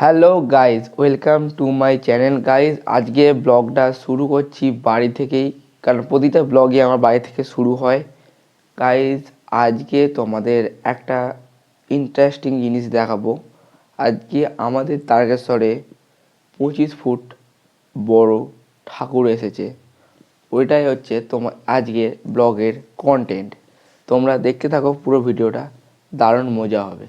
Hello guys, welcome to my channel. Guys, আজকে ব্লগটা শুরু করছি বাড়ি থেকেই, কারণ প্রতিটা ব্লগে আমার বাড়ি থেকে শুরু হয়। গাইজ, আজকে তোমাদের একটা ইন্টারেস্টিং জিনিস দেখাবো। আজকে আমাদের তারকেশ্বরে পঁচিশ ফুট বড় ঠাকুর এসেছে। ওইটাই হচ্ছে তোমার আজকের ব্লগের কন্টেন্ট তোমরা দেখতে থাকো পুরো ভিডিওটা, দারুণ মজা হবে।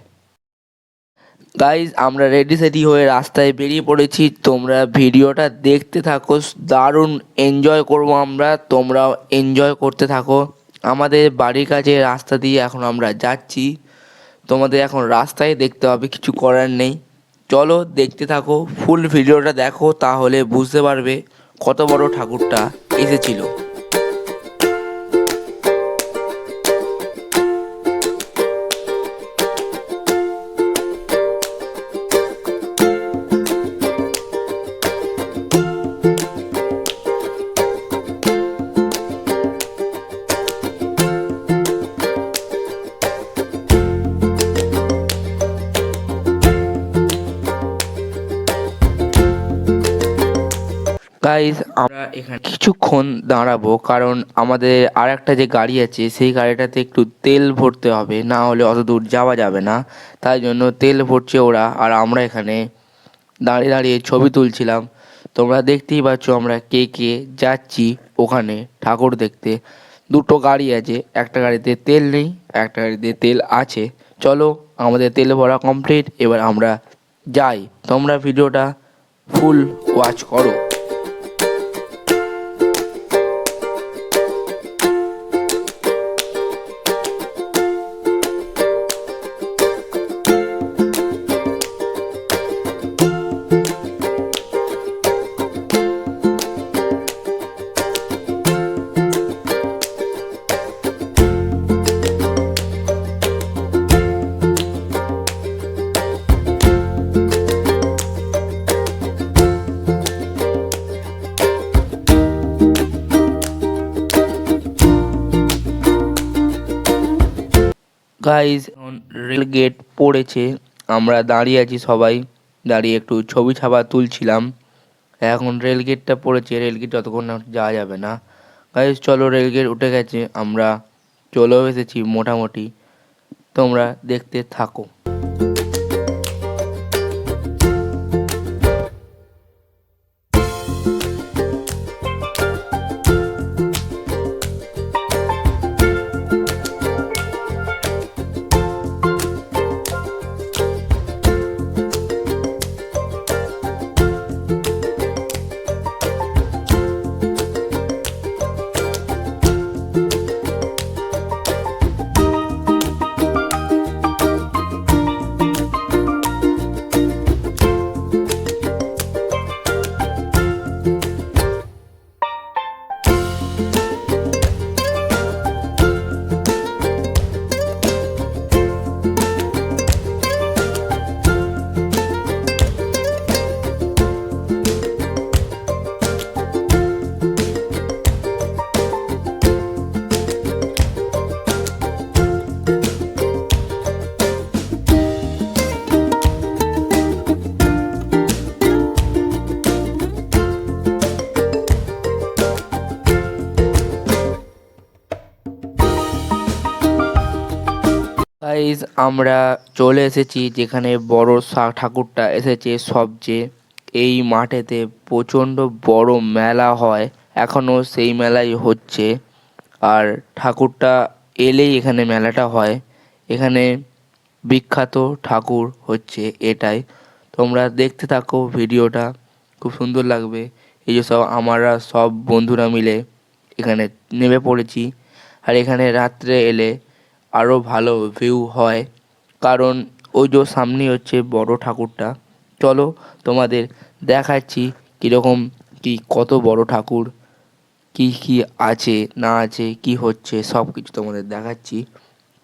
গাইজ আমরা রেডি সেডি হয়ে রাস্তায় বেরিয়ে পড়েছি। তোমরা ভিডিওটা দেখতে থাকো, দারুণ এনজয় করব আমরা। তোমরাও এনজয় করতে থাকো। আমাদের বাড়ির কাছে রাস্তা দিয়ে এখন আমরা যাচ্ছি। তোমাদের এখন রাস্তায় দেখতে হবে, কিছু করার নেই। চলো দেখতে থাকো ফুল ভিডিওটা দেখো, তাহলে বুঝতে পারবে কত বড় ঠাকুরটা এসেছিল। গাইজ আমরা এখানে কিছুক্ষণ দাঁড়াবো, কারণ আমাদের আর একটা যে গাড়ি আছে, সেই গাড়িটাতে একটু তেল ভরতে হবে, না হলে অত দূর যাওয়া যাবে না। তাই জন্য তেল ভরছে ওরা, আর আমরা এখানে দাঁড়িয়ে দাঁড়িয়ে ছবি তুলছিলাম। তোমরা দেখতেই পাচ্ছ আমরা কে কে যাচ্ছি ওখানে ঠাকুর দেখতে। দুটো গাড়ি আছে, একটা গাড়িতে তেল নেই, একটা গাড়িতে তেল আছে। চলো, আমাদের তেল ভরা কমপ্লিট এবার আমরা যাই। তোমরা ভিডিওটা ফুল ওয়াচ করো। গাইজ রেল গেট পড়েছে। আমরা দাঁড়িয়ে আছি সবাই। দাঁড়িয়ে একটু ছবি ছাপা তুলছিলাম। এখন রেল গেটটা পড়েছে। রেল গেট যতক্ষণ না যাওয়া যাবে না। গাইজ চলো রেল গেট উঠে গেছে। আমরা চলেও এসেছি মোটামুটি। তোমরা দেখতে থাকো। গাইজ আমরা চলে এসেছি যেখানে বড় ঠাকুরটা এসেছে। সবচেয়ে এই মাঠেতে প্রচণ্ড বড় মেলা হয়, এখনও সেই মেলাই হচ্ছে। আর ঠাকুরটা এলেই এখানে মেলাটা হয়। এখানে বিখ্যাত ঠাকুর হচ্ছে এটাই। তোমরা দেখতে থাকো ভিডিওটা, খুব সুন্দর লাগবে। এই যে সব, আমরা সব বন্ধুরা মিলে এখানে নেমে পড়েছি। আর এখানে রাত্রে এলে আরও ভালো ভিউ হয়। কারণ ওই যে সামনেই হচ্ছে বড় ঠাকুরটা। চলো তোমাদের দেখাচ্ছি কীরকম কি, কত বড় ঠাকুর, কি কি আছে, না আছে, কি হচ্ছে সব কিছু তোমাদের দেখাচ্ছি।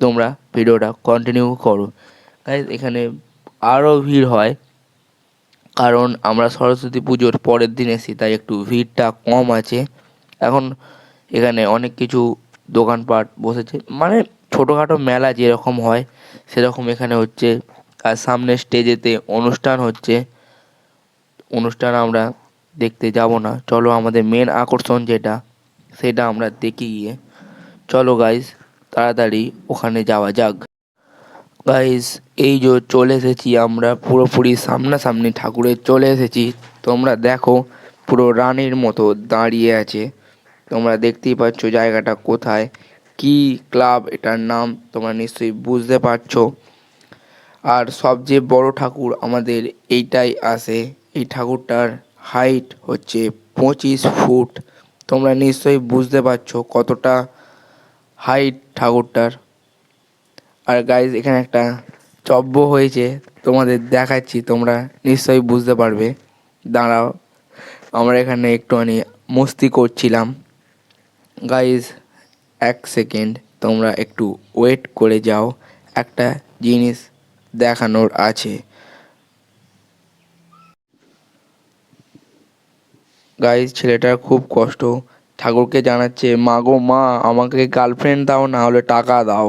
তোমরা ভিডিওটা কন্টিনিউ করো। এখানে আরও ভিড় হয়। কারণ আমরা সরস্বতী পুজোর পরের দিন এসি তাই একটু ভিড়টা কম আছে। এখন এখানে অনেক কিছু দোকানপাট বসেছে। মানে ছোটোখাটো মেলা যেরকম হয়, সেরকম এখানে হচ্ছে। আর সামনে স্টেজেতে অনুষ্ঠান হচ্ছে। অনুষ্ঠান আমরা দেখতে যাব না। চলো আমাদের মেন আকর্ষণ যেটা, সেটা আমরা দেখে গিয়ে। চলো গাইস তাড়াতাড়ি ওখানে যাওয়া যাক। গাইস এই যে চলে এসেছি আমরা পুরোপুরি সামনাসামনি ঠাকুরের চলে এসেছি। তোমরা দেখো, পুরো রানীর মতো দাঁড়িয়ে আছে। তোমরা দেখতেই পাচ্ছ জায়গাটা কোথায়। কি ক্লাব এটার নাম তোমরা নিশ্চয়ই বুঝতে পারছ। আর সবচেয়ে বড় ঠাকুর আমাদের এইটাই আসে এই ঠাকুরটার হাইট হচ্ছে পঁচিশ ফুট। তোমরা নিশ্চয়ই বুঝতে পারছ কতটা হাইট ঠাকুরটার। আর গাইজ এখানে একটা চব্য হয়েছে, তোমাদের দেখাচ্ছি, তোমরা নিশ্চয়ই বুঝতে পারবে। দাঁড়াও, আমরা এখানে একটুখানি মস্তি করছিলাম। গাইজ এক সেকেন্ড তোমরা একটু ওয়েট করে যাও, একটা জিনিস দেখানোর আছে। গাইজ ছেলেটার খুব কষ্ট। ঠাকুরকে জানাচ্ছে মা গো মা, আমাকে গার্লফ্রেন্ড দাও না হলে টাকা দাও।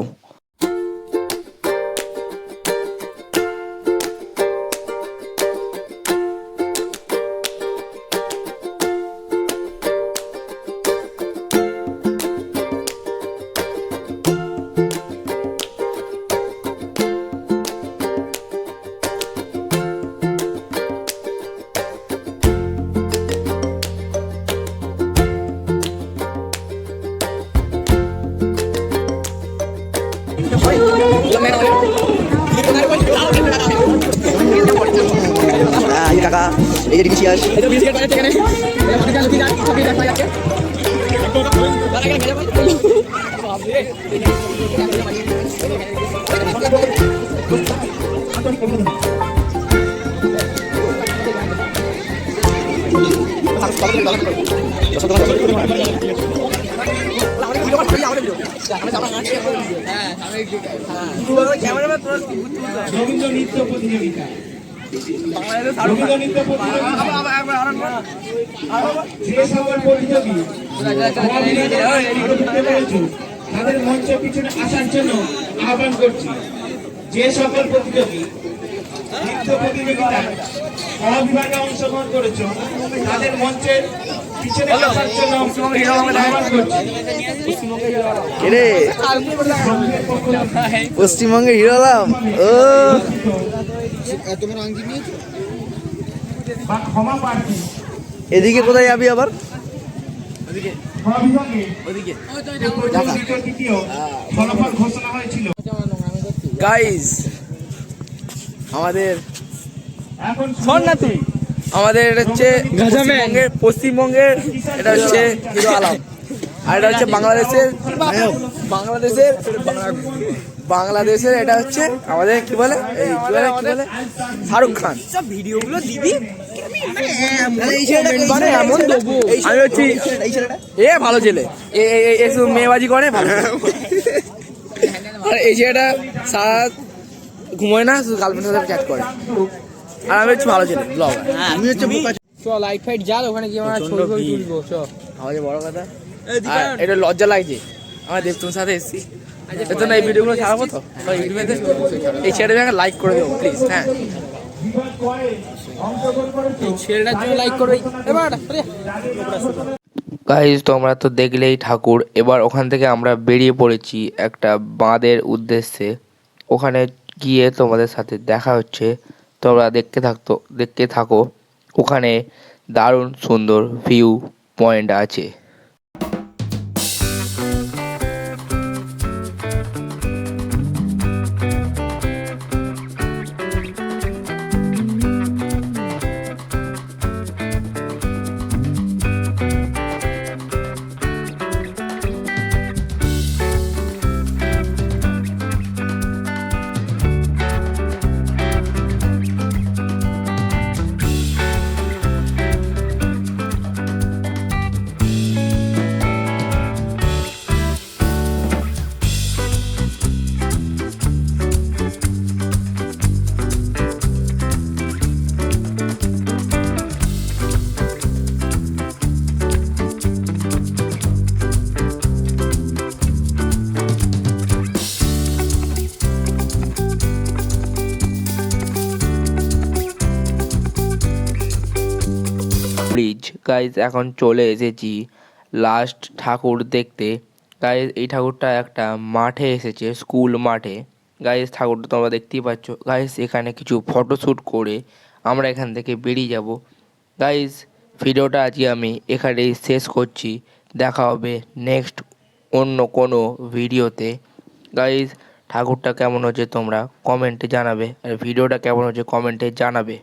Ah, ini kakak. Dia jadi bisias. Rabindra নৃত্য প্রতিযোগিতা রবীন্দ্র নৃত্য প্রতিযোগিতা যে সকল প্রতিযোগী দিতে পেরেছ, তাদের মঞ্চ পিছনে আসার জন্য আহ্বান করছি যে সকল প্রতিযোগী নৃত্য প্রতিযোগিতায় মহাবিভাগে অংশগ্রহণ করেছ তাদের মঞ্চের পশ্চিমবঙ্গের হিরো আলম। ও। বা ক্ষমা প্রার্থী। এদিকে কোথায় যাবি আবার? মহাবিভাগে প্রথম, ফলাফল ঘোষণা হয়েছিল। গাইজ আমাদের শোন না তুই। আমাদের এটা হচ্ছে পশ্চিমবঙ্গের পশ্চিমবঙ্গের এটা হচ্ছে হিরো আলম। আর এটা হচ্ছে বাংলাদেশের বাংলাদেশের বাংলাদেশের এটা হচ্ছে আমাদের কি বলে? এই কি বলে কি বলে? শাহরুখ খান। মানে এমন দেবো আমি হচ্ছি এ ভালো ছেলে। এ মেয়েবাজি করে ভালো আর এই ছেলেটা সারা ঘুমোয় না শুধু গার্লফ্রেন্ডের সাথে চ্যাট করে। আর আমি হচ্ছে ভালো ছেলে ব্লগার আমি হচ্ছে চ লাইট ফাইট জাল ওখানে গিয়ে আমরা ছবি তুলবো চ। আমাদের বড় কথা। এটা লজ্জা লাগছে। আমার দেবতুর সাথে এসেছি। এর জন্য এই ভিডিওগুলো ছাড়াবো তো? ইউটিউবেতে এই ছেলেটাকে লাইক করে দেবো প্লিজ হ্যাঁ। বিভাগ কয়ে অংশগ্রহণ করেছ ছেলেটার জন্য লাইক করবে এবার গাইজ তোমরা তো দেখলেই ঠাকুর এবার ওখান থেকে আমরা বেরিয়ে পড়েছি একটা বাঁধের উদ্দেশ্যে। ওখানে গিয়ে তোমাদের সাথে দেখা হচ্ছে। তোমরা দেখতে থাকতো দেখতে থাকো। ওখানে দারুণ সুন্দর ভিউ পয়েন্ট আছে। গাইজ এখন চলে এসেছি লাস্ট ঠাকুর দেখতে। গাইজ এই ঠাকুরটা একটা মাঠে এসেছে স্কুল মাঠে। গাইজ ঠাকুরটা তোমরা দেখতেই পাচ্ছ। গাইজ এখানে কিছু ফটোশ্যুট করে আমরা এখান থেকে বেরিয়ে যাব। গাইজ ভিডিওটা আজকে আমি এখানেই শেষ করছি। দেখা হবে নেক্সট অন্য কোনো ভিডিওতে। গাইজ ঠাকুরটা কেমন হচ্ছে তোমরা কমেন্টে জানাবে। আর ভিডিওটা কেমন হচ্ছে কমেন্টে জানাবে।